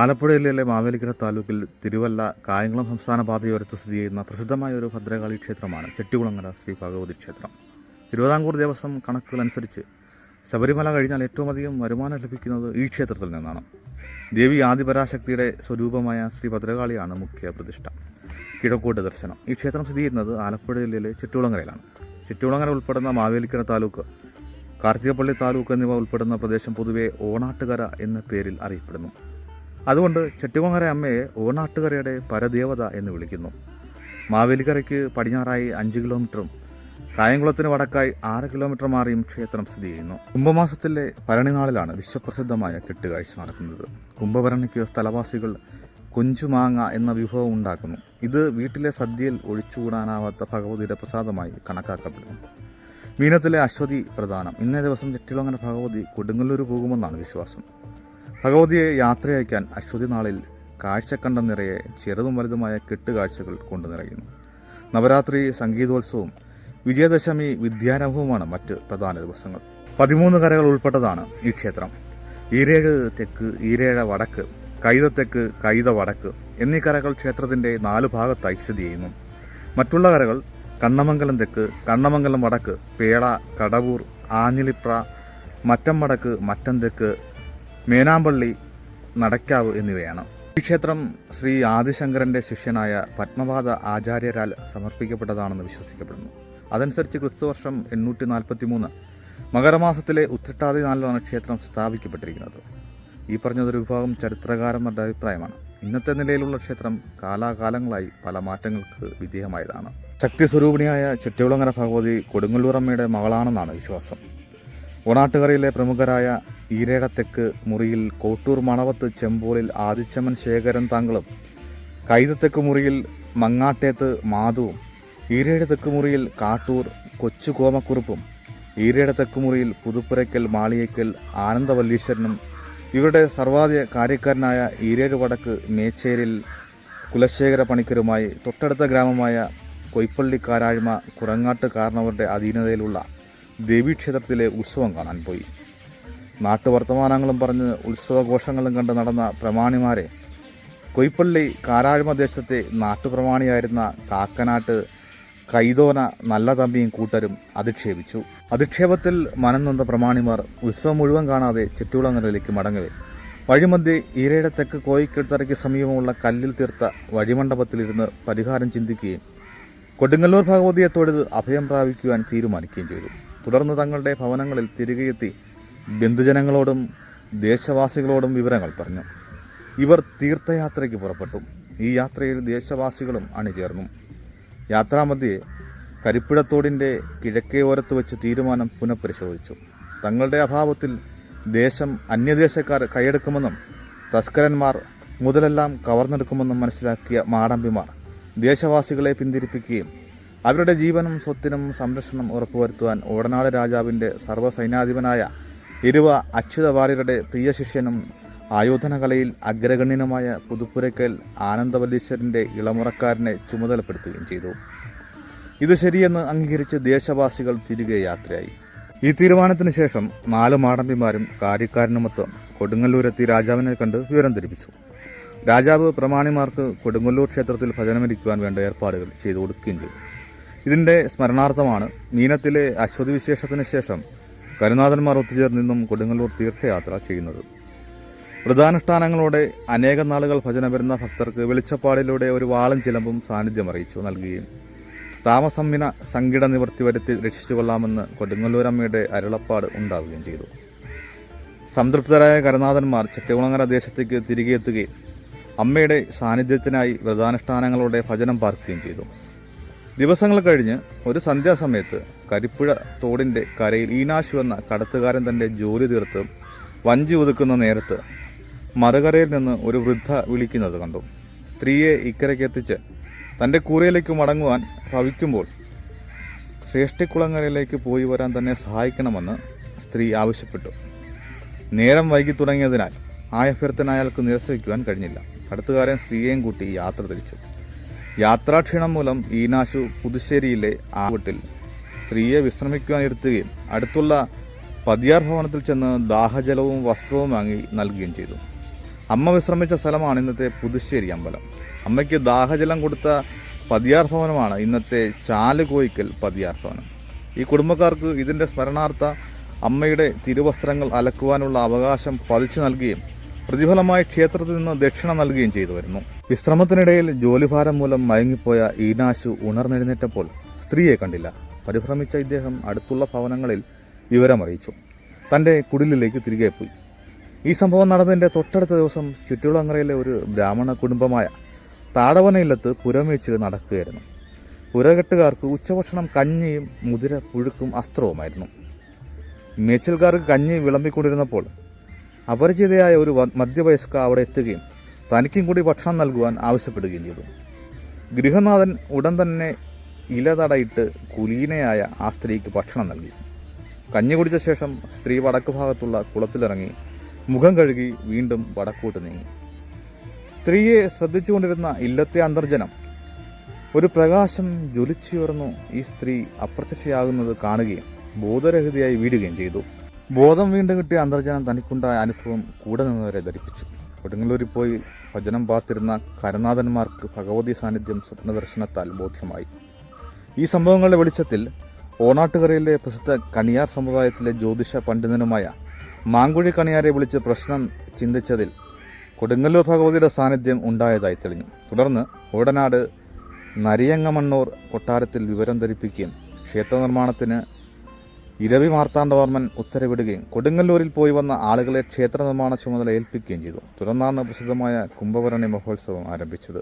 ആലപ്പുഴ ജില്ലയിലെ മാവേലിക്കര താലൂക്കിൽ തിരുവല്ല കായംകുളം സംസ്ഥാന പാതയോരത്ത് സ്ഥിതി ചെയ്യുന്ന പ്രസിദ്ധമായ ഒരു ഭദ്രകാളി ക്ഷേത്രമാണ് ചെട്ടികുളങ്ങര ശ്രീ ഭഗവതി ക്ഷേത്രം. തിരുവിതാംകൂർ ദേവസ്വം കണക്കുകളനുസരിച്ച് ശബരിമല കഴിഞ്ഞാൽ ഏറ്റവും അധികം വരുമാനം ലഭിക്കുന്നത് ഈ ക്ഷേത്രത്തിൽ നിന്നാണ്. ദേവി ആദിപരാശക്തിയുടെ സ്വരൂപമായ ശ്രീ ഭദ്രകാളിയാണ് മുഖ്യ പ്രതിഷ്ഠ. കിഴക്കോട്ട് ദർശനം. ഈ ക്ഷേത്രം സ്ഥിതി ചെയ്യുന്നത് ആലപ്പുഴ ജില്ലയിലെ ചെട്ടികുളങ്ങരയിലാണ്. ചെട്ടികുളങ്ങര ഉൾപ്പെടുന്ന മാവേലിക്കര താലൂക്ക് കാർത്തികപ്പള്ളി താലൂക്ക് എന്നിവ ഉൾപ്പെടുന്ന പ്രദേശം പൊതുവെ ഓണാട്ടുകര എന്ന പേരിൽ അറിയപ്പെടുന്നു. അതുകൊണ്ട് ചെട്ടികുളങ്ങര അമ്മയെ ഓണാട്ടുകരയുടെ പരദേവത എന്ന് വിളിക്കുന്നു. മാവേലിക്കരയ്ക്ക് പടിഞ്ഞാറായി അഞ്ച് കിലോമീറ്ററും കായംകുളത്തിന് വടക്കായി ആറ് കിലോമീറ്റർ മാറിയും ക്ഷേത്രം സ്ഥിതി ചെയ്യുന്നു. കുംഭമാസത്തിലെ ഭരണിനാളിലാണ് വിശ്വപ്രസിദ്ധമായ കെട്ടുകാഴ്ച നടക്കുന്നത്. കുംഭഭരണിക്ക് സ്ഥലവാസികൾ കൊഞ്ചുമാങ്ങ എന്ന വിഭവം ഉണ്ടാക്കുന്നു. ഇത് വീട്ടിലെ സദ്യയിൽ ഒഴിച്ചുകൂടാനാവാത്ത ഭഗവതിയുടെ പ്രസാദമായി കണക്കാക്കപ്പെടുന്നു. മീനത്തിലെ അശ്വതി പ്രധാനം. ഇന്നേ ദിവസം ചെട്ടിളങ്ങര ഭഗവതി കൊടുങ്ങല്ലൂർ പോകുമെന്നാണ് വിശ്വാസം. ഭഗവതിയെ യാത്രയയക്കാൻ അശ്വതി നാളിൽ കാഴ്ചക്കണ്ടം നിറയെ ചെറുതും വലുതുമായ കെട്ടുകാഴ്ചകൾ കൊണ്ടു നിറയുന്നു. നവരാത്രി സംഗീതോത്സവവും വിജയദശമി വിദ്യാരംഭവുമാണ് മറ്റ് പ്രധാന ദിവസങ്ങൾ. പതിമൂന്ന് കരകൾ ഉൾപ്പെട്ടതാണ് ഈ ക്ഷേത്രം. ഈരേഴ് തെക്ക് ഈരേഴ വടക്ക് കൈത തെക്ക് കൈത വടക്ക് എന്നീ കരകൾ ക്ഷേത്രത്തിന്റെ നാല് ഭാഗത്തായി സ്ഥിതി ചെയ്യുന്നു. മറ്റുള്ള കരകൾ കണ്ണമംഗലം തെക്ക് കണ്ണമംഗലം വടക്ക് പേള കടവൂർ ആഞ്ഞിലിപ്ര മറ്റം വടക്ക് മറ്റം തെക്ക് മേനാമ്പള്ളി നടക്കാവ് എന്നിവയാണ്. ഈ ക്ഷേത്രം ശ്രീ ആദിശങ്കരന്റെ ശിഷ്യനായ പത്മപാദ ആചാര്യരാൽ സമർപ്പിക്കപ്പെട്ടതാണെന്ന് വിശ്വസിക്കപ്പെടുന്നു. അതനുസരിച്ച് ക്രിസ്തുവർഷം എണ്ണൂറ്റി നാൽപ്പത്തി മൂന്ന് മകരമാസത്തിലെ ഉത്തട്ടാതി നാളിലാണ് ക്ഷേത്രം സ്ഥാപിക്കപ്പെട്ടിരിക്കുന്നത്. ഈ പറഞ്ഞതൊരു വിഭാഗം ചരിത്രകാരന്മാരുടെ അഭിപ്രായമാണ്. ഇന്നത്തെ നിലയിലുള്ള ക്ഷേത്രം കാലാകാലങ്ങളായി പല മാറ്റങ്ങൾക്ക് വിധേയമായതാണ്. ശക്തി സ്വരൂപിണിയായ ചെട്ടികുളങ്ങര ഭഗവതി കൊടുങ്ങല്ലൂറമ്മയുടെ മകളാണെന്നാണ് വിശ്വാസം. ഓണാട്ടുകരയിലെ പ്രമുഖരായ ഈരേടത്തെക്ക് മുറിയിൽ കോട്ടൂർ മണവത്ത് ചെമ്പോളിൽ ആദിച്ചമൻ ശേഖരൻ താങ്കളും കൈതത്തെക്ക് മുറിയിൽ മങ്ങാട്ടേത്ത് മാധുവും ഈരേട തെക്ക് മുറിയിൽ കാട്ടൂർ കൊച്ചു ഈരയുടെ തെക്ക് മുറിയിൽ പുതുപ്പുരയ്ക്കൽ മാളിയേക്കൽ ആനന്ദവല്ലീശ്വരനും ഇവരുടെ സർവാധിക കാര്യക്കാരനായ ഈരേഴ് വടക്ക് മേച്ചേരിൽ കുലശേഖര പണിക്കരുമായി തൊട്ടടുത്ത ഗ്രാമമായ കൊയ്പ്പള്ളി കാരാഴ്മ കുറങ്ങാട്ട് കാരണവരുടെ അധീനതയിലുള്ള ദേവീക്ഷേത്രത്തിലെ ഉത്സവം കാണാൻ പോയി. നാട്ടുവർത്തമാനങ്ങളും പറഞ്ഞ് ഉത്സവഘോഷങ്ങളും കണ്ട് നടന്ന പ്രമാണിമാരെ കൊയ്പ്പള്ളി കാരാഴ്മ ദേശത്തെ നാട്ടുപ്രമാണിയായിരുന്ന കാക്കനാട്ട് കൈതോന നല്ല തമ്പിയും കൂട്ടരും അധിക്ഷേപിച്ചു. അധിക്ഷേപത്തിൽ മനംനൊന്ന പ്രമാണിമാർ ഉത്സവം മുഴുവൻ കാണാതെ ചെട്ടികുളങ്ങരയിലേക്ക് മടങ്ങവേ വഴിമധ്യേ ഈരയുടെ തെക്ക് കോയിക്കെടുത്തറയ്ക്ക് സമീപമുള്ള കല്ലിൽ തീർത്ത വഴിമണ്ഡപത്തിലിരുന്ന് പരിഹാരം ചിന്തിക്കുകയും കൊടുങ്ങല്ലൂർ ഭഗവതിയെ തൊഴുത് അഭയം പ്രാപിക്കുവാൻ തീരുമാനിക്കുകയും ചെയ്തു. തുടർന്ന് തങ്ങളുടെ ഭവനങ്ങളിൽ തിരികെയെത്തി ബന്ധുജനങ്ങളോടും ദേശവാസികളോടും വിവരങ്ങൾ പറഞ്ഞു. ഇവർ തീർത്ഥയാത്രയ്ക്ക് പുറപ്പെട്ടു. ഈ യാത്രയിൽ ദേശവാസികളും അണിചേർന്നു. യാത്രാമധ്യേ കരിപ്പിടത്തോടിന്റെ കിഴക്കേ ഓരത്ത് വെച്ച് തീരുമാനം പുനഃപരിശോധിച്ചു. തങ്ങളുടെ അഭാവത്തിൽ ദേശം അന്യദേശക്കാർ കൈയെടുക്കുമെന്നും തസ്കരന്മാർ മുതലെല്ലാം കവർന്നെടുക്കുമെന്നും മനസ്സിലാക്കിയ മാടമ്പിമാർ ദേശവാസികളെ പിന്തിരിപ്പിക്കുകയും അവരുടെ ജീവനും സ്വത്തിനും സംരക്ഷണം ഉറപ്പുവരുത്തുവാൻ ഓടനാട് രാജാവിന്റെ സർവസൈനാധിപനായ ഇരുവ അച്യുത വാര്യരുടെ പ്രിയ ശിഷ്യനും ആയോധനകലയിൽ അഗ്രഗണ്യനുമായ പുതുപ്പുരയ്ക്കൽ ആനന്ദവല്ലീശ്വരന്റെ ഇളമുറക്കാരനെ ചുമതലപ്പെടുത്തുകയും ചെയ്തു. ഇത് ശരിയെന്ന് അംഗീകരിച്ച് ദേശവാസികൾ തിരികെ യാത്രയായി. ഈ തീരുമാനത്തിന് ശേഷം നാല് മാടമ്പിമാരും കാര്യക്കാരനുമൊത്ത് കൊടുങ്ങല്ലൂരെത്തി രാജാവിനെ കണ്ട് വിവരം ധരിപ്പിച്ചു. രാജാവ് പ്രമാണിമാർക്ക് കൊടുങ്ങല്ലൂർ ക്ഷേത്രത്തിൽ ഭജനമിരിക്കുവാൻ വേണ്ട ഏർപ്പാടുകൾ ചെയ്തു കൊടുക്കുകയും ചെയ്തു. ഇതിന്റെ സ്മരണാർത്ഥമാണ് മീനത്തിലെ അശ്വതി വിശേഷത്തിന് ശേഷം കരുനാഥന്മാർ ഒത്തുചേർന്ന് നിന്നും കൊടുങ്ങല്ലൂർ തീർത്ഥയാത്ര ചെയ്യുന്നത്. വ്രതാനുഷ്ഠാനങ്ങളോടെ അനേകം നാളുകൾ ഭജന വരുന്ന ഭക്തർക്ക് വെളിച്ചപ്പാടിലൂടെ ഒരു വാളും ചിലമ്പും സാന്നിധ്യം അറിയിച്ചു നൽകുകയും താമസംവിന സങ്കിട നിവൃത്തി വരുത്തി രക്ഷിച്ചു കൊള്ളാമെന്ന് കൊടുങ്ങല്ലൂരമ്മയുടെ അരുളപ്പാട് ഉണ്ടാവുകയും ചെയ്തു. സംതൃപ്തരായ കരനാഥന്മാർ ചെട്ടികുളങ്ങര ദേശത്തേക്ക് തിരികെ എത്തുകയും അമ്മയുടെ സാന്നിധ്യത്തിനായി വ്രതാനുഷ്ഠാനങ്ങളോടെ ഭജനം പാർക്കുകയും ചെയ്തു. ദിവസങ്ങൾ കഴിഞ്ഞ് ഒരു സന്ധ്യാസമയത്ത് കരിപ്പുഴ തോടിന്റെ കരയിൽ ഈനാശു എന്ന കടത്തുകാരൻ തന്റെ ജോലി തീർത്ത് വഞ്ചി ഒതുക്കുന്ന നേരത്ത് മറുകരയിൽ നിന്ന് ഒരു വൃദ്ധ വിളിക്കുന്നത് കണ്ടു. സ്ത്രീയെ ഇക്കരയ്ക്ക് എത്തിച്ച് തന്റെ കൂരയിലേക്ക് മടങ്ങുവാൻ ഭവിക്കുമ്പോൾ ശ്രേഷ്ഠിക്കുളങ്ങരയിലേക്ക് പോയി വരാൻ തന്നെ സഹായിക്കണമെന്ന് സ്ത്രീ ആവശ്യപ്പെട്ടു. നേരം വൈകി തുടങ്ങിയതിനാൽ ആ അഭ്യർത്ഥന അയാൾക്ക് നിരസിക്കുവാൻ കഴിഞ്ഞില്ല. കടത്തുകാരൻ സ്ത്രീയെയും കൂട്ടി യാത്ര തിരിച്ചു. യാത്രാക്ഷീണം മൂലം ഈനാശു പുതുശ്ശേരിയിലെ ആവട്ടിൽ വീട്ടിൽ സ്ത്രീയെ വിശ്രമിക്കുവാനിരുത്തുകയും അടുത്തുള്ള പതിയാർ ഭവനത്തിൽ ചെന്ന് ദാഹജലവും വസ്ത്രവും വാങ്ങി നൽകുകയും ചെയ്തു. അമ്മ വിശ്രമിച്ച സ്ഥലമാണ് ഇന്നത്തെ പുതുശ്ശേരി അമ്പലം. അമ്മയ്ക്ക് ദാഹജലം കൊടുത്ത പതിയാർ ഭവനമാണ് ഇന്നത്തെ ചാലുകോയിക്കൽ പതിയാർ ഭവനം. ഈ കുടുംബക്കാർക്ക് ഇതിന്റെ സ്മരണാർത്ഥ അമ്മയുടെ തിരുവസ്ത്രങ്ങൾ അലക്കുവാനുള്ള അവകാശം പതിച്ചു നൽകുകയും പ്രതിഫലമായി ക്ഷേത്രത്തിൽ നിന്ന് ദക്ഷിണ നൽകുകയും ചെയ്തു വരുന്നു. വിശ്രമത്തിനിടയിൽ ജോലിഭാരം മൂലം മയങ്ങിപ്പോയ ഈനാശു ഉണർന്നെഴുന്നേറ്റപ്പോൾ സ്ത്രീയെ കണ്ടില്ല. പരിഭ്രമിച്ച ഇദ്ദേഹം അടുത്തുള്ള ഭവനങ്ങളിൽ വിവരമറിയിച്ചു. തന്റെ കുടിലിലേക്ക് തിരികെ പോയി. ഈ സംഭവം നടന്നതിന്റെ തൊട്ടടുത്ത ദിവസം ചുറ്റുളങ്ങരയിലെ ഒരു ബ്രാഹ്മണ കുടുംബമായ താടവനയില്ലത്ത് പുരമേച്ചിൽ നടക്കുകയായിരുന്നു. പുരകെട്ടുകാർക്ക് ഉച്ചഭക്ഷണം കഞ്ഞിയും മുതിര പുഴുക്കും അസ്ത്രവുമായിരുന്നു. മേച്ചിൽക്കാർക്ക് കഞ്ഞി വിളമ്പിക്കൊണ്ടിരുന്നപ്പോൾ അപരിചിതയായ ഒരു മധ്യവയസ്ക അവിടെ എത്തുകയും തനിക്കും കൂടി ഭക്ഷണം നൽകുവാൻ ആവശ്യപ്പെടുകയും ചെയ്തു. ഗൃഹനാഥൻ ഉടൻ തന്നെ ഇല തടയിട്ട് കുലീനയായ ആ സ്ത്രീക്ക് ഭക്ഷണം നൽകി. കഞ്ഞി കുടിച്ച ശേഷം സ്ത്രീ വടക്ക് ഭാഗത്തുള്ള കുളത്തിലിറങ്ങി മുഖം കഴുകി വീണ്ടും വടക്കോട്ട് നീങ്ങി. സ്ത്രീയെ ശ്രദ്ധിച്ചുകൊണ്ടിരുന്ന ഇല്ലത്തെ അന്തർജനം ഒരു പ്രകാശം ജ്വലിച്ചുയർന്നു ഈ സ്ത്രീ അപ്രത്യക്ഷയാകുന്നത് കാണുകയും ബോധരഹിതയായി വീടുകയും ചെയ്തു. ബോധം വീണ്ടും കിട്ടിയ അന്തർജനം തനിക്കുണ്ടായ അനുഭവം കൂടെ നിന്നവരെ ധരിപ്പിച്ചു. കൊടുങ്ങല്ലൂരിൽ പോയി ഭജനം പാർത്തിരുന്ന കരനാഥന്മാർക്ക് ഭഗവതി സാന്നിധ്യം സ്വപ്നദർശനത്താൽ ബോധ്യമായി. ഈ സംഭവങ്ങളുടെ വെളിച്ചത്തിൽ ഓണാട്ടുകരയിലെ പ്രസിദ്ധ കണിയാർ സമുദായത്തിലെ ജ്യോതിഷ പണ്ഡിതനുമായ മാങ്കുഴി കണിയാരെ വിളിച്ച് പ്രശ്നം ചിന്തിച്ചതിൽ കൊടുങ്ങല്ലൂർ ഭഗവതിയുടെ സാന്നിധ്യം ഉണ്ടായതായി തെളിഞ്ഞു. തുടർന്ന് ഓടനാട് നരിയങ്ങമണ്ണൂർ കൊട്ടാരത്തിൽ വിവരം ധരിപ്പിക്കുകയും ക്ഷേത്ര നിർമ്മാണത്തിന് ഇരവി മാർത്താണ്ഡവർമ്മൻ ഉത്തരവിടുകയും കൊടുങ്ങല്ലൂരിൽ പോയി വന്ന ആളുകളെ ക്ഷേത്ര നിർമ്മാണ ചുമതല ഏൽപ്പിക്കുകയും ചെയ്തു. തുടർന്നാണ് പ്രസിദ്ധമായ കുംഭഭരണി മഹോത്സവം ആരംഭിച്ചത്.